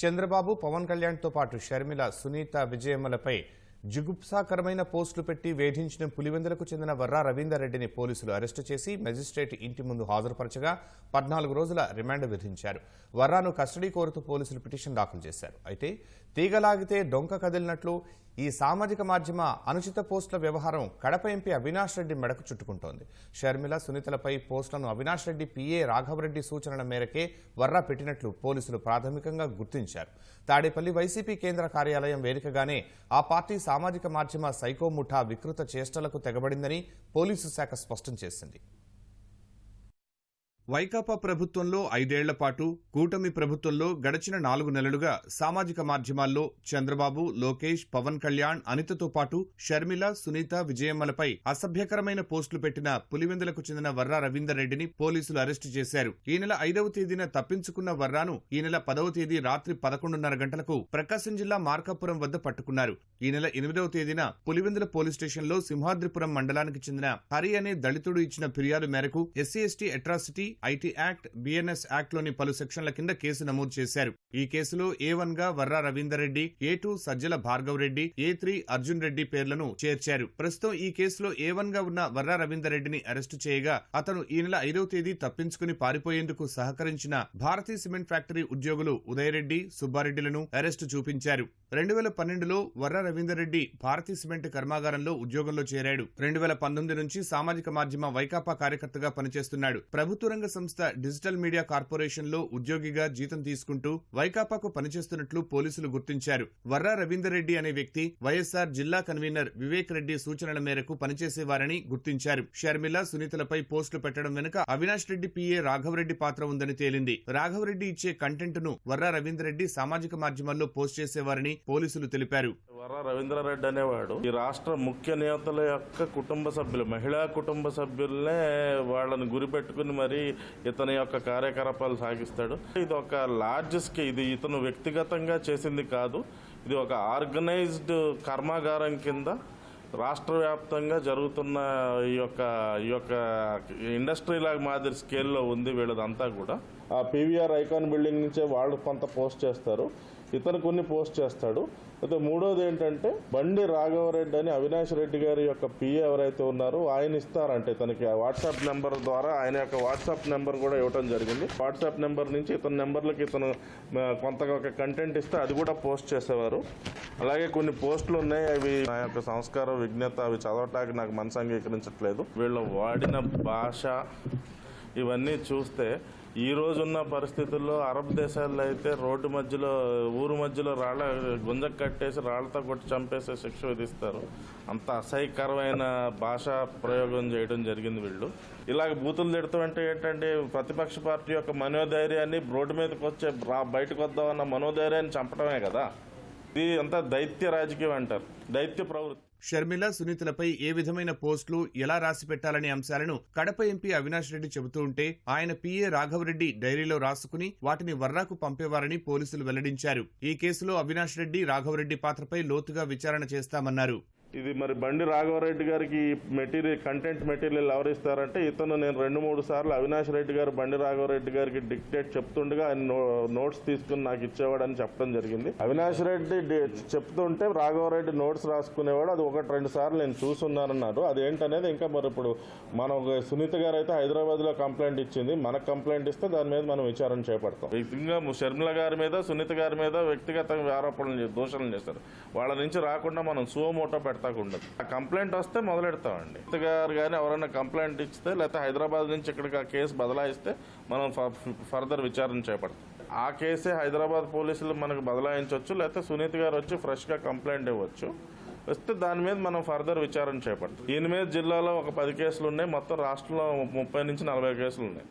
చంద్రబాబు పవన్ కళ్యాణ్తో పాటు షర్మిల సునీత విజయమ్మలపై జుగుప్సాకరమైన పోస్టులు పెట్టి వేధించిన పులివెందులకు చెందిన వర్రా రవీందర్ రెడ్డిని పోలీసులు అరెస్టు చేసి మెజిస్ట్రేట్ ఇంటి ముందు హాజరుపరచగా పద్నాలుగు రోజుల రిమాండ్ విధించారు. వర్రాను కస్టడీ కోరుతూ పోలీసులు పిటిషన్ దాఖలు చేశారు. అయితే తీగలాగితే డొంక కదిలినట్లు ఈ సామాజిక మాధ్యమ అనుచిత పోస్టుల వ్యవహారం కడప ఎంపీ అవినాష్ రెడ్డి మెడకు చుట్టుకుంటోంది. షర్మిల సునీతలపై పోస్టులను అవినాష్ రెడ్డి పీఏ రాఘవరెడ్డి సూచనల మేరకే వర్రా పెట్టినట్లు పోలీసులు ప్రాథమికంగా గుర్తించారు. తాడేపల్లి వైసీపీ కేంద్ర కార్యాలయం వేదికగానే ఆ పార్టీ సామాజిక మాధ్యమ సైకో ముఠా వికృత చేష్టలకు తెగబడిందని పోలీసు శాఖ స్పష్టం చేసింది. వైకాపా ప్రభుత్వంలో ఐదేళ్ళ పాటు కూటమి ప్రభుత్వంలో గడిచిన నాలుగు నెలలుగా సామాజిక మాధ్యమాల్లో చంద్రబాబు లోకేష్ పవన్ కళ్యాణ్ అనితతో పాటు షర్మిల సునీత విజయమ్మలపై అసభ్యకరమైన పోస్టులు పెట్టిన పులివెందులకు చెందిన వర్రా రవీందర్ రెడ్డిని పోలీసులు అరెస్టు చేశారు. ఈ నెల ఐదవ తేదీన తప్పించుకున్న వర్రాను ఈ నెల పదవ తేదీ రాత్రి పదకొండున్నర గంటలకు ప్రకాశం జిల్లా మార్కాపురం వద్ద పట్టుకున్నారు. ఈ నెల ఎనిమిదవ తేదీన పులివెందుల పోలీస్ స్టేషన్లో సింహాద్రిపురం మండలానికి చెందిన హరి అనే దళితుడు ఇచ్చిన ఫిర్యాదు మేరకు SC ST atrocity IT act BNS యాక్ట్లోని పలు సెక్షన్ల కింద కేసు నమోదు చేశారు. ఈ కేసులో ఏ వన్గా Varra Ravinder Reddy A two Sajjala Bhargav Reddy A three Arjun Reddy పేర్లను చేర్చారు. ప్రస్తుతం ఈ కేసులో ఏ వన్గా ఉన్న వర్రా రవీందర్ రెడ్డిని అరెస్టు చేయగా అతను ఈ నెల ఐదవ తేదీ తప్పించుకుని పారిపోయేందుకు సహకరించిన భారతీ సిమెంట్ ఫ్యాక్టరీ ఉద్యోగులు ఉదయరెడ్డి సుబ్బారెడ్డిలను అరెస్టు చూపించారు. రెండు వేల పన్నెండులో వర్ర రవీందర్రెడ్డి భారతీ సిమెంట్ కర్మాగారంలో ఉద్యోగంలో చేరాడు. రెండు వేల పంతొమ్మిది నుంచి సామాజిక మాధ్యమ వైకాపా కార్యకర్తగా పనిచేస్తున్నాడు. ప్రభుత్వ రంగ సంస్థ డిజిటల్ మీడియా కార్పొరేషన్లో ఉద్యోగిగా జీతం తీసుకుంటూ వైకాపాకు పనిచేస్తున్నట్లు పోలీసులు గుర్తించారు. వర్ర రవీందర్రెడ్డి అనే వ్యక్తి వైఎస్ఆర్ జిల్లా కన్వీనర్ వివేక్ రెడ్డి సూచనల మేరకు పనిచేసేవారని గుర్తించారు. షర్మిల సునీతలపై పోస్టులు పెట్టడం వెనుక అవినాష్ రెడ్డి పిఏ రాఘవరెడ్డి పాత్ర ఉందని తేలింది. రాఘవరెడ్డి ఇచ్చే కంటెంట్ను వర్ర రవీందర్రెడ్డి సామాజిక మాధ్యమాల్లో పోస్ట్ చేసేవారని పోలీసులు తెలిపారు. వర రవీంద్రారెడ్డి అనేవాడు ఈ రాష్ట్ర ముఖ్య నేతల యొక్క కుటుంబ సభ్యులు మహిళా కుటుంబ సభ్యులనే వాళ్ళని గురిపెట్టుకుని మరి ఇతని యొక్క కార్యకలాపాలు సాగిస్తాడు. ఇది ఒక లార్జ్ స్కే ఇది ఇతను వ్యక్తిగతంగా చేసింది కాదు. ఇది ఒక ఆర్గనైజ్డ్ కర్మాగారం కింద రాష్ట్ర వ్యాప్తంగా జరుగుతున్న ఈ యొక్క ఈ యొక్క ఇండస్ట్రీ లాగా మాదిరి స్కేల్లో ఉంది వీళ్ళదంతా కూడా. ఆ పీవీఆర్ ఐకాన్ బిల్డింగ్ నుంచే వాళ్ళు కొంత పోస్ట్ చేస్తారు. ఇతను కొన్ని పోస్ట్ చేస్తాడు. అయితే మూడోది ఏంటంటే బండి రాఘవరెడ్డి అని అవినాష్ రెడ్డి గారి యొక్క పిఏ ఎవరైతే ఉన్నారో ఆయన ఇస్తారంటే ఇతనికి. ఆ వాట్సాప్ నెంబర్ ద్వారా ఆయన యొక్క వాట్సాప్ నెంబర్ కూడా ఇవ్వడం జరిగింది. వాట్సాప్ నెంబర్ నుంచి ఇతని నెంబర్లకి ఇతను కొంతగా కొంత ఒక కంటెంట్ ఇస్తే అది కూడా పోస్ట్ చేసేవారు. అలాగే కొన్ని పోస్టులు ఉన్నాయి. అవి నా యొక్క సంస్కారం విజ్ఞత అవి చదవటానికి నాకు మనసు అంగీకరించట్లేదు. వీళ్ళు వాడిన భాష ఇవన్నీ చూస్తే ఈ రోజున్న పరిస్థితుల్లో అరబ్ దేశాల్లో అయితే రోడ్డు మధ్యలో ఊరు మధ్యలో రాళ్ళ గుంజ కట్టేసి రాళ్ళతో కొట్టి చంపేసే శిక్ష విధిస్తారు. అంత అసహ్యకరమైన భాష ప్రయోగం చేయడం జరిగింది వీళ్ళు. ఇలాగ బూతులు తిడతామంటే ఏంటంటే ప్రతిపక్ష పార్టీ యొక్క మనోధైర్యాన్ని రోడ్డు మీదకి వచ్చే బయటకు వద్దామన్న మనోధైర్యాన్ని చంపడమే కదా. ఇది అంతా దైత్య రాజకీయం అంటారు. దైత్య ప్రవృత్తి. షర్మిల సునీతలపై ఏ విధమైన పోస్టులు ఎలా రాసి పెట్టాలనే అంశాలను కడప ఎంపీ అవినాష్ రెడ్డి చెబుతూ ఉంటే ఆయన పీఏ రాఘవరెడ్డి డైరీలో రాసుకుని వాటిని వర్రాకు పంపేవారని పోలీసులు వెల్లడించారు. ఈ కేసులో అవినాష్ రెడ్డి రాఘవరెడ్డి పాత్రపై లోతుగా విచారణ చేస్తామన్నారు. ఇది మరి బండి రాఘవరెడ్డి గారికి మెటీరియల్ కంటెంట్ మెటీరియల్ ఎవరు ఇస్తారంటే ఇతను నేను రెండు మూడు సార్లు అవినాష్ రెడ్డి గారు బండి రాఘవరెడ్డి గారికి డిక్టేట్ చెప్తుండగా ఆయన నోట్స్ తీసుకుని నాకు ఇచ్చేవాడని చెప్పడం జరిగింది. అవినాష్ రెడ్డి చెప్తుంటే రాఘవరెడ్డి నోట్స్ రాసుకునేవాడు. అది ఒకటి రెండు సార్లు నేను చూసున్నానన్నారు. అదేంటనేది ఇంకా మరి ఇప్పుడు మనం ఒక సునీత గారు అయితే హైదరాబాద్లో కంప్లైంట్ ఇచ్చింది. మనకు కంప్లైంట్ ఇస్తే దాని మీద మనం విచారణ చేపడతాం. ఇంకా షర్మిల గారి మీద సునీత గారి మీద వ్యక్తిగతంగా ఆరోపణలు చే- దూషణలు చేస్తారు. వాళ్ళ నుంచి రాకుండా మనం సువమోటో పెడతాకు ఉండదు. ఆ కంప్లైంట్ వస్తే మొదలెడతామండి. గారు కానీ ఎవరైనా కంప్లైంట్ ఇస్తే లేకపోతే హైదరాబాద్ నుంచి ఇక్కడికి ఆ కేసు బదలాయిస్తే మనం ఫ- ఫర్దర్ విచారణ చేపడతాం. ఆ కేసే హైదరాబాద్ పోలీసులు మనకు బదలాయించవచ్చు లేకపోతే సునీత్ గారు వచ్చి ఫ్రెష్గా కంప్లైంట్ ఇవ్వచ్చు. వస్తే దాని మీద మనం ఫర్దర్ విచారణ చేపడతాం. దీని మీద జిల్లాలో ఒక పది కేసులు ఉన్నాయి మొత్తం రాష్ట్రంలో ముప్పై నుంచి నలభై కేసులు ఉన్నాయి